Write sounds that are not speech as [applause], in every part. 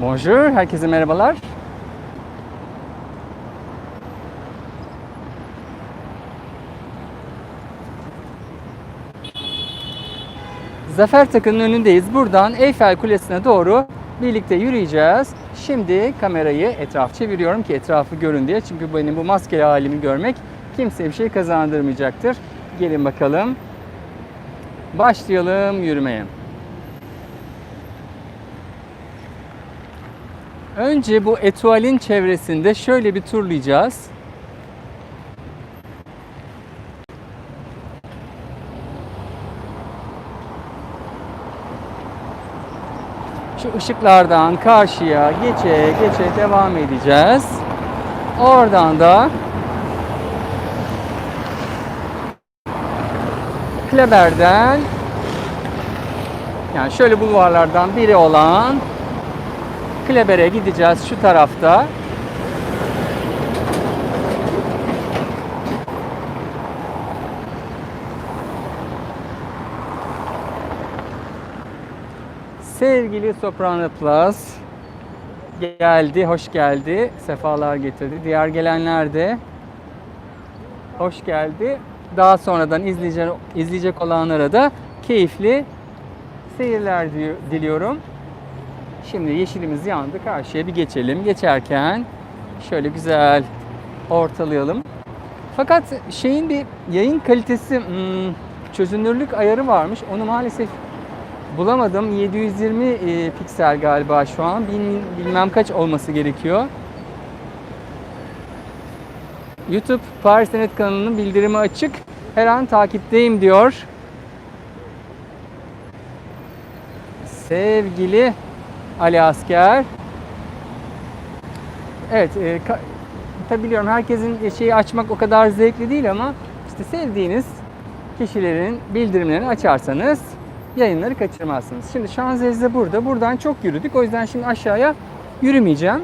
Bonjour, herkese merhabalar. Zafer Takı'nın önündeyiz. Buradan Eyfel Kulesi'ne doğru birlikte yürüyeceğiz. Şimdi kamerayı etraf çeviriyorum ki etrafı görün diye. Çünkü benim bu maskeli halimi görmek kimseye bir şey kazandırmayacaktır. Gelin bakalım. Başlayalım yürümeye. Önce bu etualin çevresinde şöyle bir turlayacağız. Şu ışıklardan karşıya geçe geçe devam edeceğiz. Oradan da Kleber'den yani şöyle bulvarlardan biri olan Kleber'e gideceğiz şu tarafta. Sevgili Soprano Plus geldi, hoş geldi, sefalar getirdi. Diğer gelenler de hoş geldi. Daha sonradan izleyecek, izleyecek olanlara da keyifli seyirler di- diliyorum. Şimdi yeşilimiz yandı. Karşıya bir geçelim. Geçerken şöyle güzel ortalayalım. Fakat şeyin bir yayın kalitesi hmm, çözünürlük ayarı varmış. Onu maalesef bulamadım. 720 e, piksel galiba şu an. Bil- Bilmem kaç olması gerekiyor. YouTube Paris Net kanalının bildirimi açık. Her an takipteyim diyor. Sevgili Ali Asker. Evet, e, tabi biliyorum herkesin şeyi açmak o kadar zevkli değil ama işte sevdiğiniz kişilerin bildirimlerini açarsanız yayınları kaçırmazsınız. Şimdi Şanzelize burada. Buradan çok yürüdük. O yüzden şimdi aşağıya yürümeyeceğim.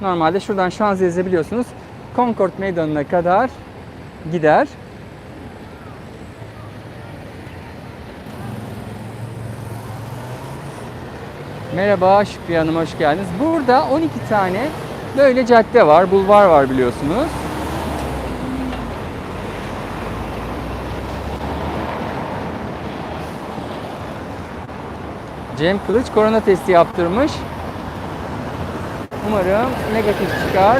Normalde şuradan Şanzelize biliyorsunuz Concord Meydanı'na kadar gider. Merhaba Şükriye Hanım hoş geldiniz. Burada 12 tane böyle cadde var, bulvar var biliyorsunuz. Cem Kılıç korona testi yaptırmış. Umarım negatif çıkar.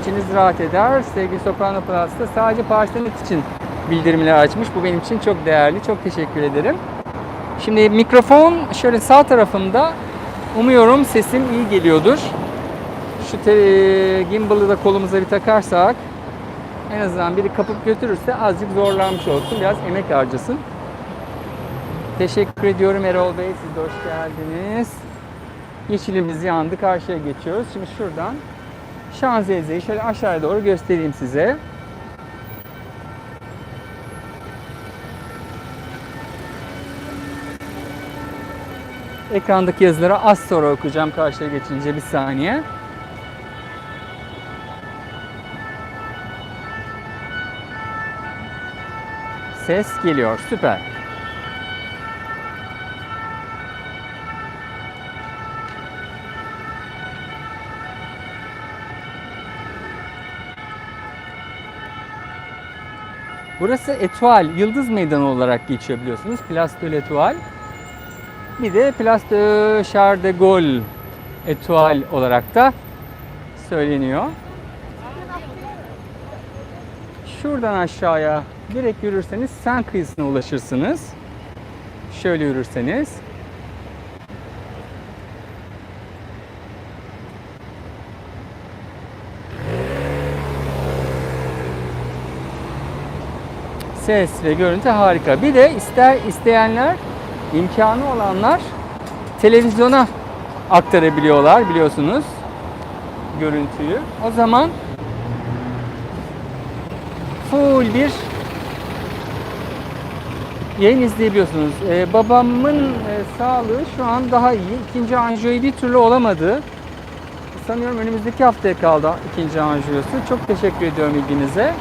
İçiniz rahat eder. Sevgili Soprano Plus'ta sadece Parsenet için bildirimler açmış. Bu benim için çok değerli. Çok teşekkür ederim. Şimdi mikrofon şöyle sağ tarafımda. Umuyorum sesim iyi geliyordur. Şu te- gimbal'ı da kolumuza bir takarsak en azından biri kapıp götürürse azıcık zorlanmış olsun. Biraz emek harcasın. Teşekkür ediyorum Erol Bey. Siz de hoş geldiniz. Yeşilimiz yandı. Karşıya geçiyoruz. Şimdi şuradan Şanzelize'yi şöyle aşağıya doğru göstereyim size. Ekrandaki yazıları az sonra okuyacağım karşıya geçince bir saniye. Ses geliyor. Süper. Burası Etoile, Yıldız Meydanı olarak geçiyor biliyorsunuz. Place de l'Etoile. Bir de Place de Charles de Gaulle Etoile olarak da söyleniyor. Şuradan aşağıya direkt yürürseniz Sen kıyısına ulaşırsınız. Şöyle yürürseniz. Ses ve görüntü harika. Bir de ister isteyenler, imkanı olanlar televizyona aktarabiliyorlar biliyorsunuz görüntüyü. O zaman full bir yayın izleyebiliyorsunuz. Ee, babamın e, sağlığı şu an daha iyi. İkinci anjiyoyu bir türlü olamadı. Sanıyorum önümüzdeki haftaya kaldı ikinci anjiyosu. Çok teşekkür ediyorum ilginize.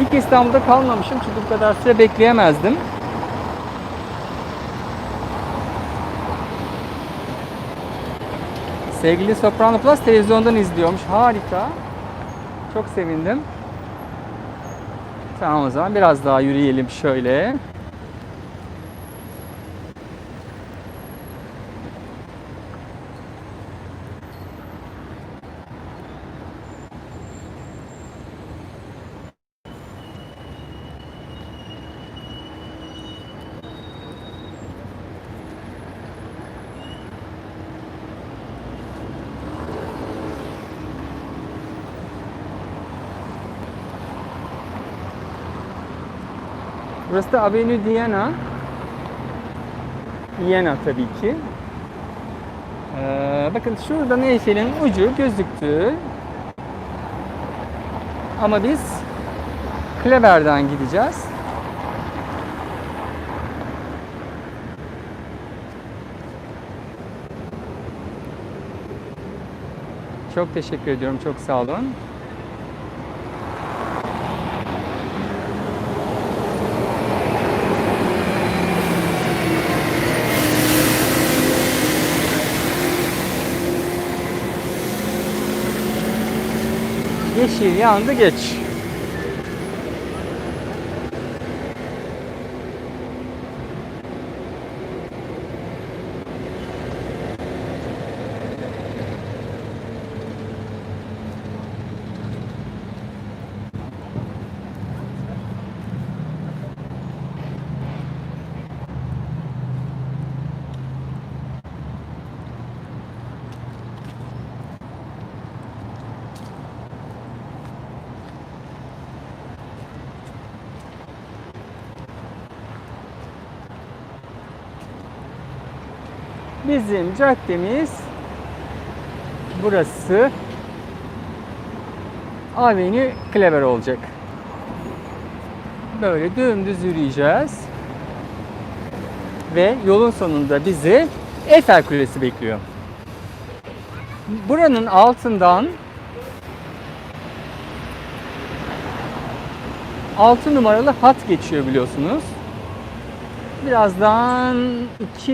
İlk İstanbul'da kalmamışım çünkü bu kadar süre bekleyemezdim. Sevgili Soprano Plus televizyondan izliyormuş. Harika. Çok sevindim. Tamam o zaman biraz daha yürüyelim şöyle. Burası da Avenue Diana. Diana tabii ki. Ee, bakın şuradan Eyfel'in ucu gözüktü. Ama biz Kleber'den gideceğiz. Çok teşekkür ediyorum. Çok sağ olun. Yeşil yandı geç. Caddemiz burası Avenue Kleber olacak. Böyle dümdüz yürüyeceğiz. Ve yolun sonunda bizi Eiffel Kulesi bekliyor. Buranın altından 6 numaralı hat geçiyor biliyorsunuz. Birazdan 2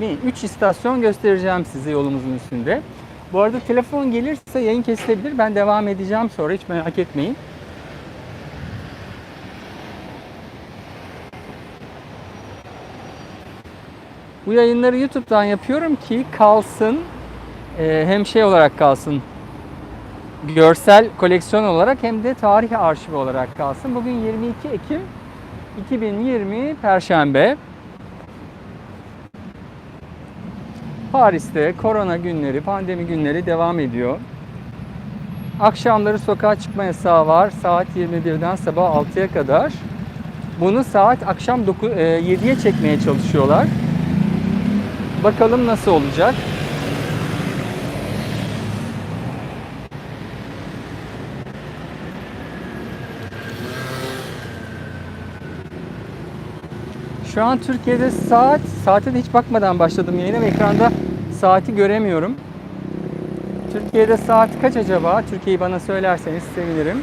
mi 3 istasyon göstereceğim size yolumuzun üstünde. Bu arada telefon gelirse yayın kesilebilir. Ben devam edeceğim sonra hiç merak etmeyin. Bu yayınları YouTube'dan yapıyorum ki kalsın e, hem şey olarak kalsın görsel koleksiyon olarak hem de tarih arşivi olarak kalsın. Bugün 22 Ekim 2020 Perşembe. Paris'te korona günleri, pandemi günleri devam ediyor. Akşamları sokağa çıkma yasağı var. Saat 21'den sabah 6'ya kadar. Bunu saat akşam 9, 7'ye çekmeye çalışıyorlar. Bakalım nasıl olacak. Şu an Türkiye'de saat, saate de hiç bakmadan başladım yayına ve ekranda saati göremiyorum. Türkiye'de saat kaç acaba? Türkiye'yi bana söylerseniz sevinirim.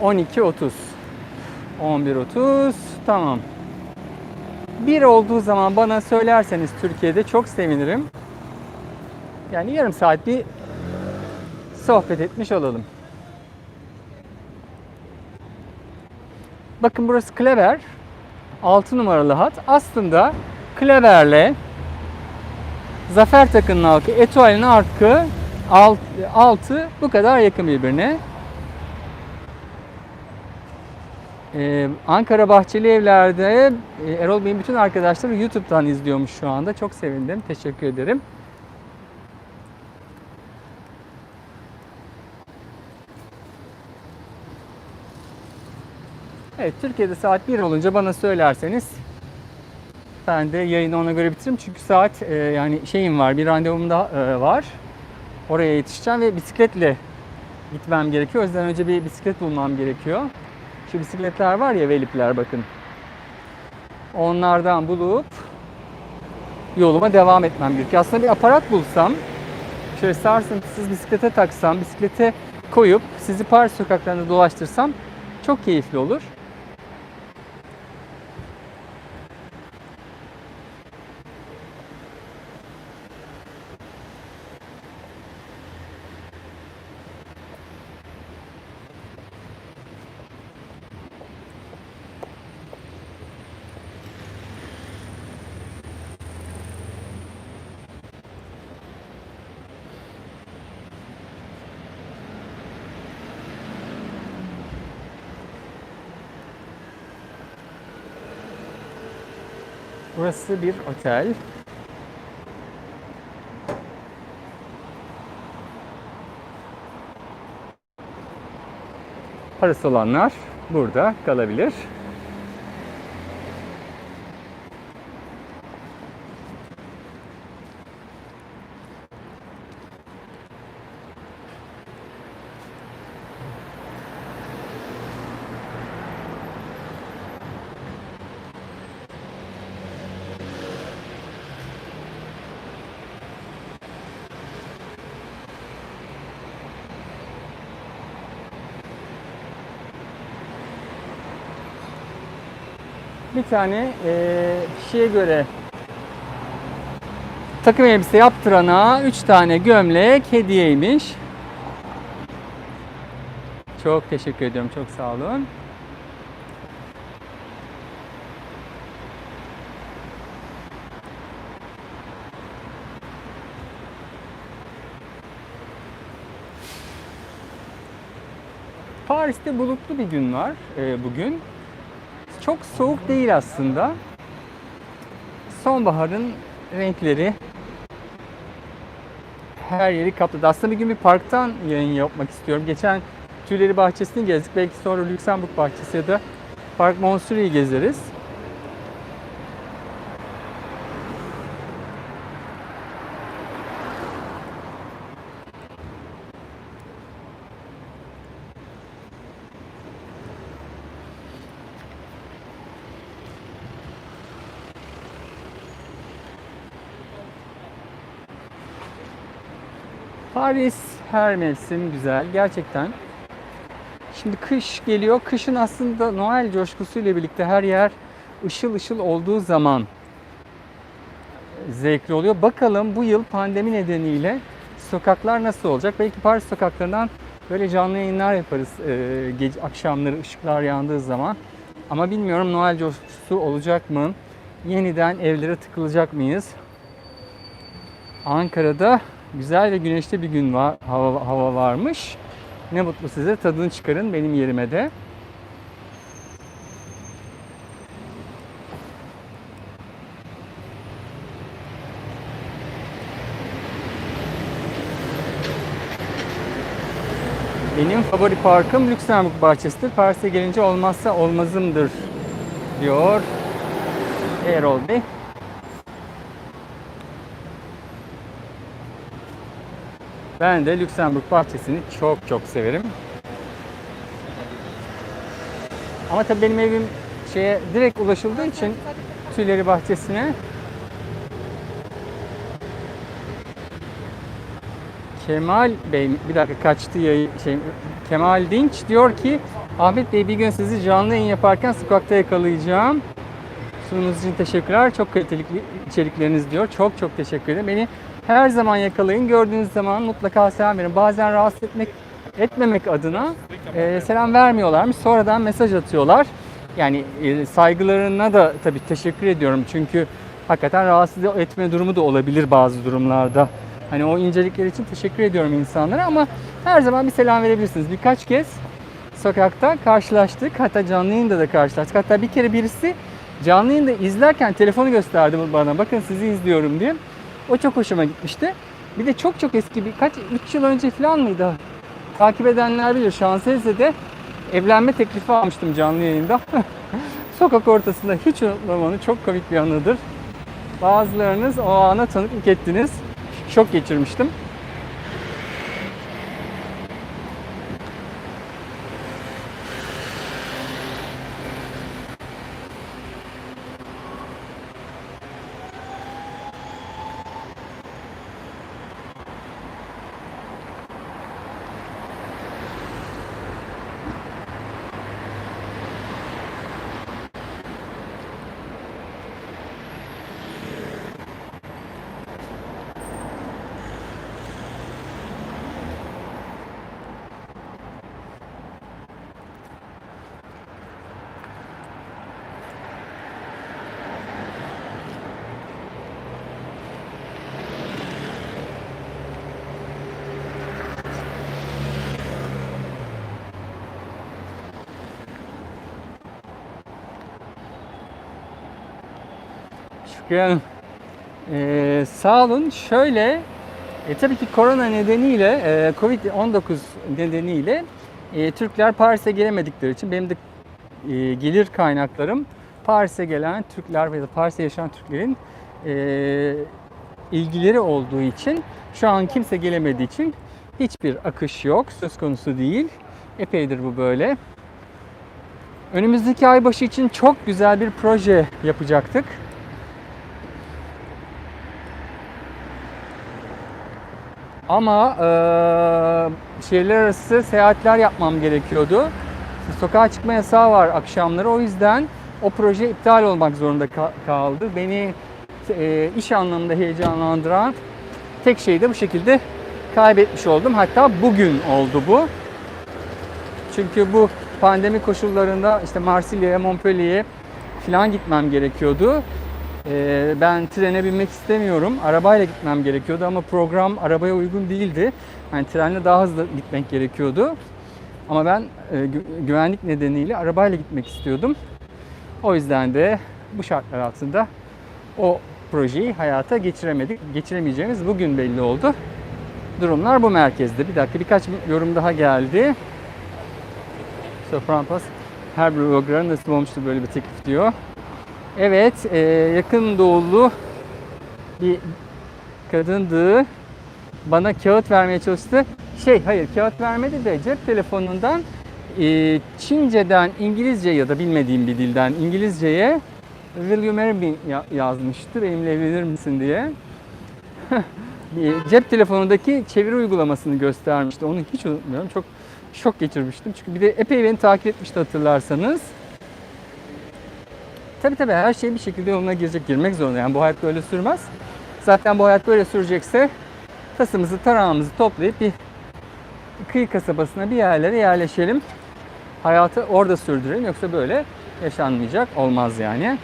...12.30. 11.30. Tamam. Bir olduğu zaman bana söylerseniz Türkiye'de çok sevinirim. Yani yarım saat bir sohbet etmiş olalım. Bakın burası Kleber. 6 numaralı hat. Aslında Kleber'le Zafer Takı'nın halkı, Etoile'nin halkı alt, altı bu kadar yakın birbirine. Ee, Ankara Bahçeli Evler'de e, Erol Bey'in bütün arkadaşları YouTube'dan izliyormuş şu anda. Çok sevindim. Teşekkür ederim. Evet, Türkiye'de saat 1 olunca bana söylerseniz ben de yayını ona göre bitiririm. Çünkü saat e, yani şeyim var, bir randevum da e, var. Oraya yetişeceğim ve bisikletle gitmem gerekiyor. O yüzden önce bir bisiklet bulmam gerekiyor. Şu bisikletler var ya velipler bakın. Onlardan bulup yoluma devam etmem gerekiyor. Aslında bir aparat bulsam, şöyle sarsıntısız bisiklete taksam, bisiklete koyup sizi Paris sokaklarında dolaştırsam Çok keyifli olur. Burası bir otel. Parası olanlar burada kalabilir. Bir tane eee kişiye göre takım elbise yaptırana 3 tane gömlek hediyeymiş. Çok teşekkür ediyorum. Çok sağ olun. Paris'te bulutlu bir gün var eee, bugün. Çok soğuk değil aslında. Sonbaharın renkleri her yeri kapladı. Aslında bir gün bir parktan yayın yapmak istiyorum. Geçen Tüyleri Bahçesi'ni gezdik. Belki sonra Lüksemburg Bahçesi ya da Park Monsure'yi gezeriz. Paris her mevsim güzel gerçekten. Şimdi kış geliyor. Kışın aslında Noel coşkusuyla birlikte her yer ışıl ışıl olduğu zaman zevkli oluyor. Bakalım bu yıl pandemi nedeniyle sokaklar nasıl olacak? Belki Paris sokaklarından böyle canlı yayınlar yaparız e, gece akşamları ışıklar yandığı zaman. Ama bilmiyorum Noel coşkusu olacak mı? Yeniden evlere tıkılacak mıyız? Ankara'da güzel ve güneşli bir gün var, hava, hava varmış. Ne mutlu size. Tadını çıkarın benim yerime de. Benim favori parkım Lüksemburg bahçesidir. Paris'e gelince olmazsa olmazımdır diyor Erol Bey. Ben de Lüksemburg bahçesini çok çok severim. Ama tabii benim evim şeye direkt ulaşıldığı için Tüyleri Bahçesi'ne Kemal Bey bir dakika kaçtı yayın şey Kemal Dinç diyor ki Ahmet Bey bir gün sizi canlı yayın yaparken sokakta yakalayacağım. Sunumunuz için teşekkürler. Çok kaliteli içerikleriniz diyor. Çok çok teşekkür ederim. Beni her zaman yakalayın. Gördüğünüz zaman mutlaka selam verin. Bazen rahatsız etmek etmemek adına e, selam vermiyorlarmış. Sonradan mesaj atıyorlar. Yani e, saygılarına da tabii teşekkür ediyorum. Çünkü hakikaten rahatsız etme durumu da olabilir bazı durumlarda. Hani o incelikler için teşekkür ediyorum insanlara ama her zaman bir selam verebilirsiniz. Birkaç kez sokakta karşılaştık. Hatta canlı yayında da karşılaştık. Hatta bir kere birisi canlı yayında izlerken telefonu gösterdi bana. Bakın sizi izliyorum diye. O çok hoşuma gitmişti. Bir de çok çok eski bir kaç 3 yıl önce falan mıydı? Takip edenler bilir. Şanseze'de evlenme teklifi almıştım canlı yayında. [laughs] Sokak ortasında hiç unutmam onu. Çok komik bir anıdır. Bazılarınız o ana tanıklık ettiniz. Şok geçirmiştim. Hanım. Ee, sağ olun. Şöyle, e, tabii ki korona nedeniyle, e, Covid-19 nedeniyle e, Türkler Paris'e gelemedikleri için benim de e, gelir kaynaklarım Paris'e gelen Türkler ve da Paris'te yaşayan Türklerin e, ilgileri olduğu için şu an kimse gelemediği için hiçbir akış yok, söz konusu değil. Epeydir bu böyle. Önümüzdeki ay başı için çok güzel bir proje yapacaktık. Ama eee şehirler arası seyahatler yapmam gerekiyordu. Sokağa çıkma yasağı var akşamları. O yüzden o proje iptal olmak zorunda ka- kaldı. Beni eee, iş anlamında heyecanlandıran tek şeyi de bu şekilde kaybetmiş oldum. Hatta bugün oldu bu. Çünkü bu pandemi koşullarında işte Marsilya'ya, Montpellier'e falan gitmem gerekiyordu. Ee, ben trene binmek istemiyorum. Arabayla gitmem gerekiyordu ama program arabaya uygun değildi. Yani trenle daha hızlı gitmek gerekiyordu. Ama ben e, gü- güvenlik nedeniyle arabayla gitmek istiyordum. O yüzden de bu şartlar altında o projeyi hayata geçiremedik. Geçiremeyeceğimiz bugün belli oldu. Durumlar bu merkezde. Bir dakika birkaç yorum daha geldi. Sofran Pas her bloger'a nasip olmuştur böyle bir teklif diyor. Evet, e, yakın doğulu bir kadındı. Bana kağıt vermeye çalıştı. Şey, hayır kağıt vermedi de cep telefonundan e, Çince'den İngilizce ya da bilmediğim bir dilden İngilizce'ye Will you marry me ya- yazmıştı. Benimle evlenir misin diye. [laughs] Cep telefonundaki çeviri uygulamasını göstermişti. Onu hiç unutmuyorum. Çok şok geçirmiştim. Çünkü bir de epey beni takip etmişti hatırlarsanız. Tabii tabii her şey bir şekilde yoluna girecek, girmek zorunda. Yani bu hayat böyle sürmez. Zaten bu hayat böyle sürecekse tasımızı, tarağımızı toplayıp bir kıyı kasabasına bir yerlere yerleşelim. Hayatı orada sürdürelim. Yoksa böyle yaşanmayacak. Olmaz yani.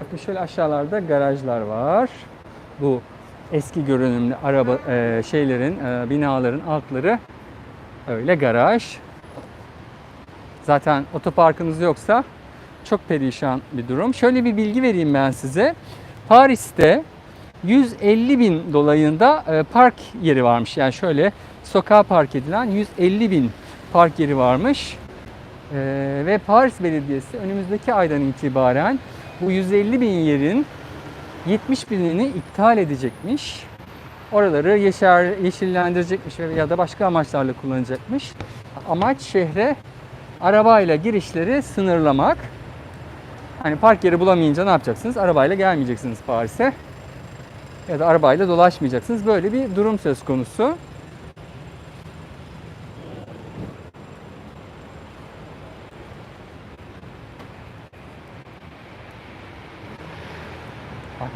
Bakın şöyle aşağılarda garajlar var. Bu eski görünümlü araba e, şeylerin, e, binaların altları öyle garaj. Zaten otoparkınız yoksa çok perişan bir durum. Şöyle bir bilgi vereyim ben size. Paris'te 150 bin dolayında e, park yeri varmış. Yani şöyle sokağa park edilen 150 bin park yeri varmış. E, ve Paris Belediyesi önümüzdeki aydan itibaren bu 150 bin yerin 70 binini iptal edecekmiş. Oraları yeşer, yeşillendirecekmiş ya da başka amaçlarla kullanacakmış. Amaç şehre arabayla girişleri sınırlamak. Hani park yeri bulamayınca ne yapacaksınız? Arabayla gelmeyeceksiniz Paris'e. Ya da arabayla dolaşmayacaksınız. Böyle bir durum söz konusu.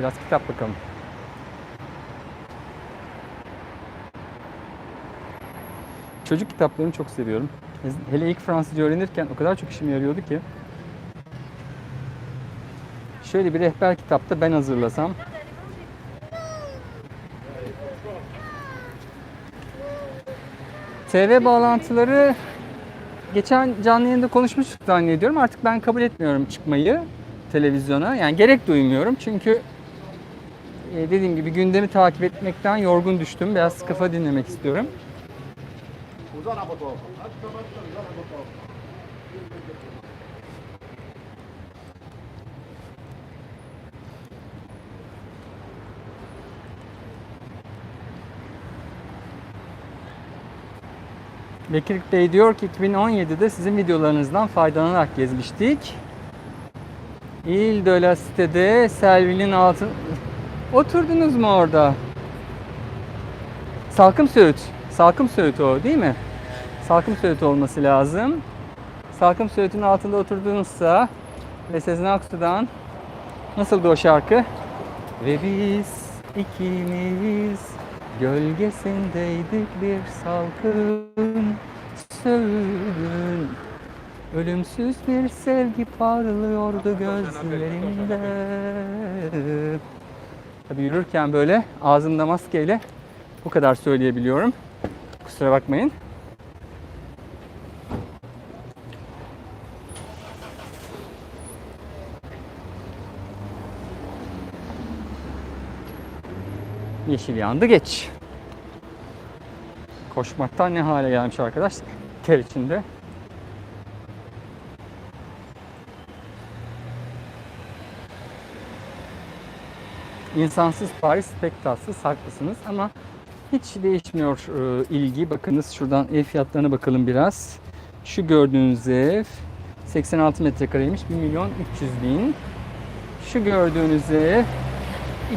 Biraz kitap bakalım. Çocuk kitaplarını çok seviyorum. Hele ilk Fransızca öğrenirken o kadar çok işime yarıyordu ki. Şöyle bir rehber kitapta ben hazırlasam. TV bağlantıları geçen canlı yayında konuşmuştuk zannediyorum. Artık ben kabul etmiyorum çıkmayı televizyona. Yani gerek duymuyorum çünkü e, dediğim gibi gündemi takip etmekten yorgun düştüm. Biraz kafa dinlemek istiyorum. Bekir Bey diyor ki 2017'de sizin videolarınızdan faydalanarak gezmiştik. İl de la sitede Selvi'nin altı... Oturdunuz mu orada? Salkım Söğüt. Salkım Söğüt o değil mi? Salkım Söğüt olması lazım. Salkım Söğüt'ün altında oturdunuzsa ve Sezen Aksu'dan nasıldı o şarkı? Ve biz ikimiz gölgesindeydik bir salkım Söğüt'ün Ölümsüz bir sevgi parlıyordu gözlerimde. Tabii yürürken böyle ağzımda maskeyle bu kadar söyleyebiliyorum. Kusura bakmayın. Yeşil yandı geç. Koşmaktan ne hale gelmiş arkadaş? Ter içinde. İnsansız Paris pek tatsız haklısınız ama hiç değişmiyor e, ilgi. Bakınız şuradan ev fiyatlarına bakalım biraz. Şu gördüğünüz ev 86 metrekareymiş 1 milyon 300 bin. Şu gördüğünüz ev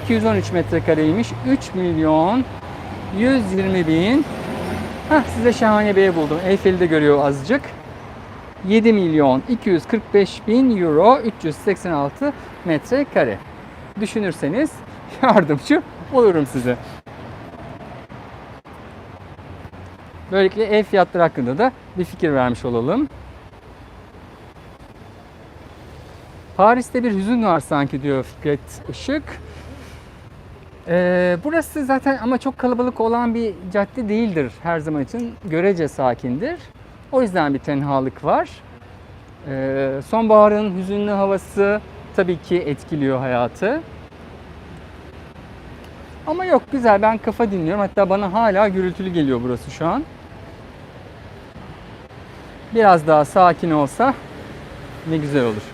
213 metrekareymiş 3 milyon 120 bin. Heh, size şahane bir ev buldum. Eyfel'i de görüyor azıcık. 7 milyon 245 bin euro 386 metrekare. Düşünürseniz [laughs] yardımcı olurum size. Böylelikle ev fiyatları hakkında da bir fikir vermiş olalım. Paris'te bir hüzün var sanki diyor Fikret Işık. Ee, burası zaten ama çok kalabalık olan bir cadde değildir her zaman için. Görece sakindir. O yüzden bir tenhalık var. Ee, sonbaharın hüzünlü havası tabii ki etkiliyor hayatı. Ama yok güzel ben kafa dinliyorum. Hatta bana hala gürültülü geliyor burası şu an. Biraz daha sakin olsa ne güzel olur.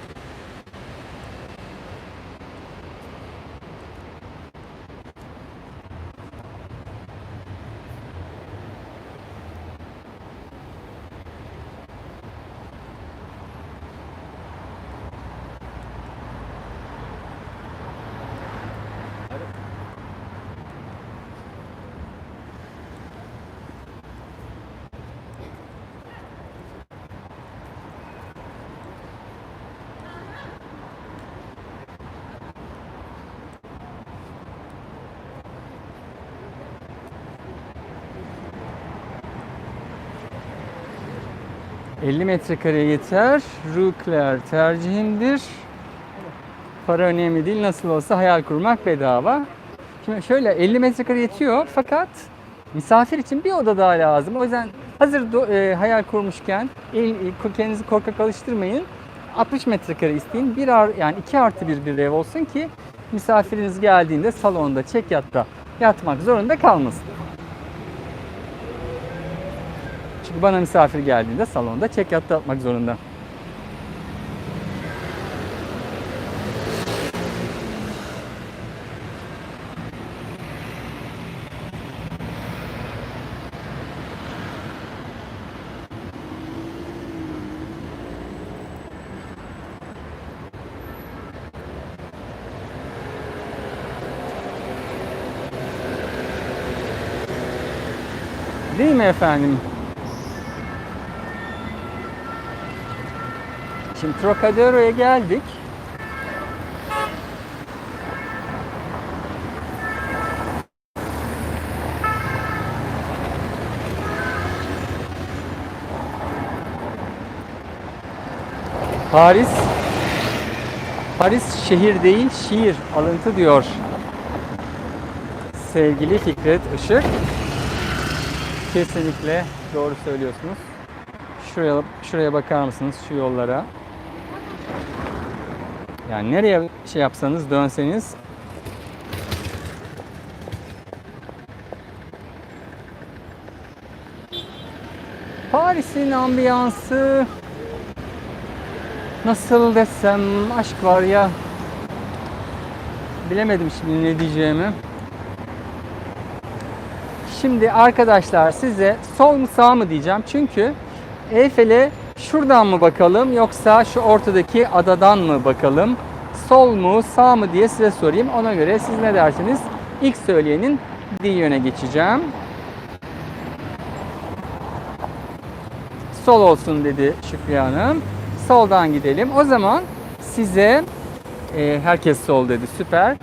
...50 metrekare yeter. Rue Claire tercihimdir. Para önemli değil. Nasıl olsa hayal kurmak bedava. Şimdi şöyle 50 metrekare yetiyor fakat misafir için bir oda daha lazım. O yüzden hazır do- e, hayal kurmuşken el, kendinizi korkak alıştırmayın. 60 metrekare isteyin. Bir ar, yani 2 artı bir bir ev olsun ki misafiriniz geldiğinde salonda, çek yatta yatmak zorunda kalmasın. Çünkü bana misafir geldiğinde salonda yatta yatmak zorunda. Değil mi efendim? Şimdi Trocadero'ya geldik. Paris Paris şehir değil şiir alıntı diyor sevgili Fikret Işık. Kesinlikle doğru söylüyorsunuz. Şuraya şuraya bakar mısınız şu yollara? Yani nereye şey yapsanız dönseniz Paris'in ambiyansı nasıl desem aşk var ya bilemedim şimdi ne diyeceğimi. Şimdi arkadaşlar size sol mu sağ mı diyeceğim. Çünkü Eyfel'e şuradan mı bakalım yoksa şu ortadaki adadan mı bakalım? Sol mu sağ mı diye size sorayım. Ona göre siz ne dersiniz? İlk söyleyenin bir yöne geçeceğim. Sol olsun dedi Şükriye Hanım. Soldan gidelim. O zaman size e, herkes sol dedi. Süper.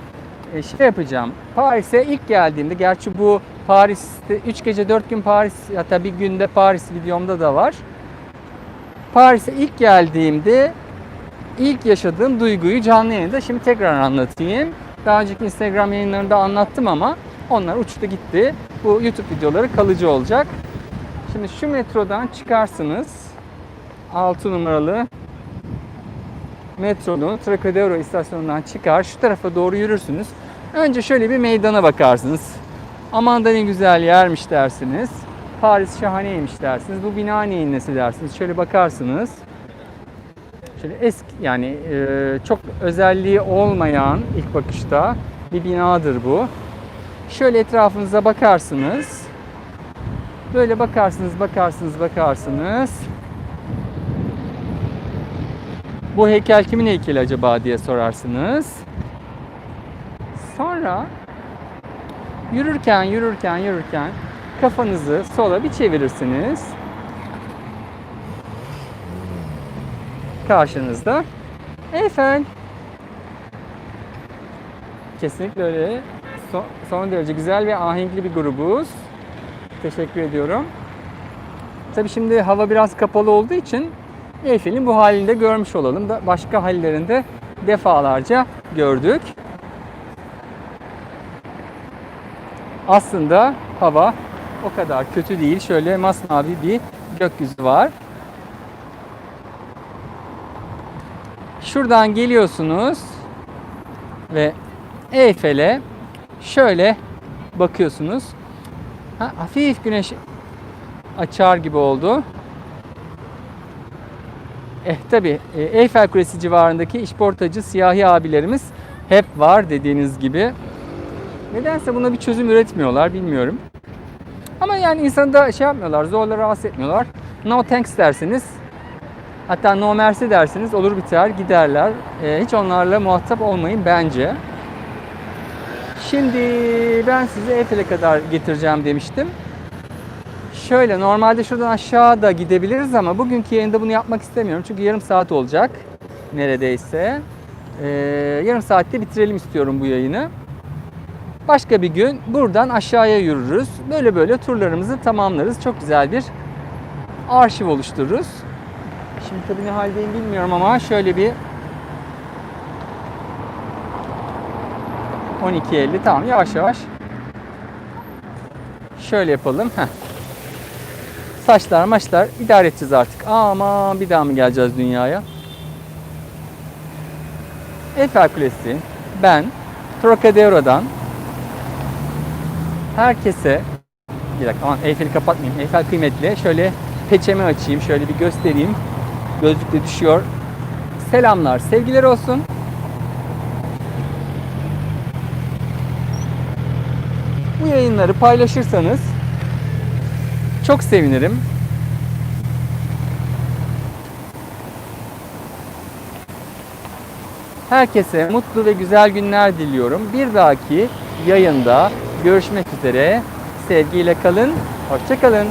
E, şey yapacağım. Paris'e ilk geldiğimde gerçi bu Paris'te 3 gece 4 gün Paris hatta bir günde Paris videomda da var. Paris'e ilk geldiğimde ilk yaşadığım duyguyu canlı yayında şimdi tekrar anlatayım. Daha önceki Instagram yayınlarında anlattım ama onlar uçtu gitti. Bu YouTube videoları kalıcı olacak. Şimdi şu metrodan çıkarsınız. 6 numaralı metronun Trocadero istasyonundan çıkar. Şu tarafa doğru yürürsünüz. Önce şöyle bir meydana bakarsınız. Aman da ne güzel yermiş dersiniz. Paris şahaneymiş dersiniz. Bu bina neyin nesi dersiniz. Şöyle bakarsınız. Şöyle eski yani e, çok özelliği olmayan ilk bakışta bir binadır bu. Şöyle etrafınıza bakarsınız. Böyle bakarsınız, bakarsınız, bakarsınız. Bu heykel kimin heykeli acaba diye sorarsınız. Sonra yürürken, yürürken, yürürken kafanızı sola bir çevirirsiniz. Karşınızda Eyfel. Kesinlikle öyle. Son, son derece güzel ve ahenkli bir grubuz. Teşekkür ediyorum. Tabii şimdi hava biraz kapalı olduğu için Eyfel'in bu halini de görmüş olalım. Da başka hallerini de defalarca gördük. Aslında hava o kadar kötü değil. Şöyle masmavi bir gökyüzü var. Şuradan geliyorsunuz ve Eyfel'e şöyle bakıyorsunuz. Ha, hafif güneş açar gibi oldu. Eh tabi Eyfel Kulesi civarındaki işportacı siyahi abilerimiz hep var dediğiniz gibi. Nedense buna bir çözüm üretmiyorlar bilmiyorum. Ama yani insanı da şey yapmıyorlar, zorla rahatsız etmiyorlar. No thanks dersiniz. Hatta no mercy dersiniz olur biter giderler. Ee, hiç onlarla muhatap olmayın bence. Şimdi ben sizi Eyfel'e kadar getireceğim demiştim. Şöyle normalde şuradan aşağı da gidebiliriz ama bugünkü yayında bunu yapmak istemiyorum. Çünkü yarım saat olacak neredeyse. Ee, yarım saatte bitirelim istiyorum bu yayını. Başka bir gün buradan aşağıya yürürüz. Böyle böyle turlarımızı tamamlarız. Çok güzel bir arşiv oluştururuz. Şimdi tabii ne haldeyim bilmiyorum ama şöyle bir 12.50 tamam yavaş yavaş şöyle yapalım. Heh. Saçlar maçlar idare edeceğiz artık. Aman bir daha mı geleceğiz dünyaya? Eiffel Kulesi ben Trocadero'dan herkese bir dakika aman Eyfel'i kapatmayayım. Eyfel kıymetli. Şöyle peçemi açayım. Şöyle bir göstereyim. Gözlükle düşüyor. Selamlar, sevgiler olsun. Bu yayınları paylaşırsanız çok sevinirim. Herkese mutlu ve güzel günler diliyorum. Bir dahaki yayında görüşmek üzere. Sevgiyle kalın. Hoşçakalın.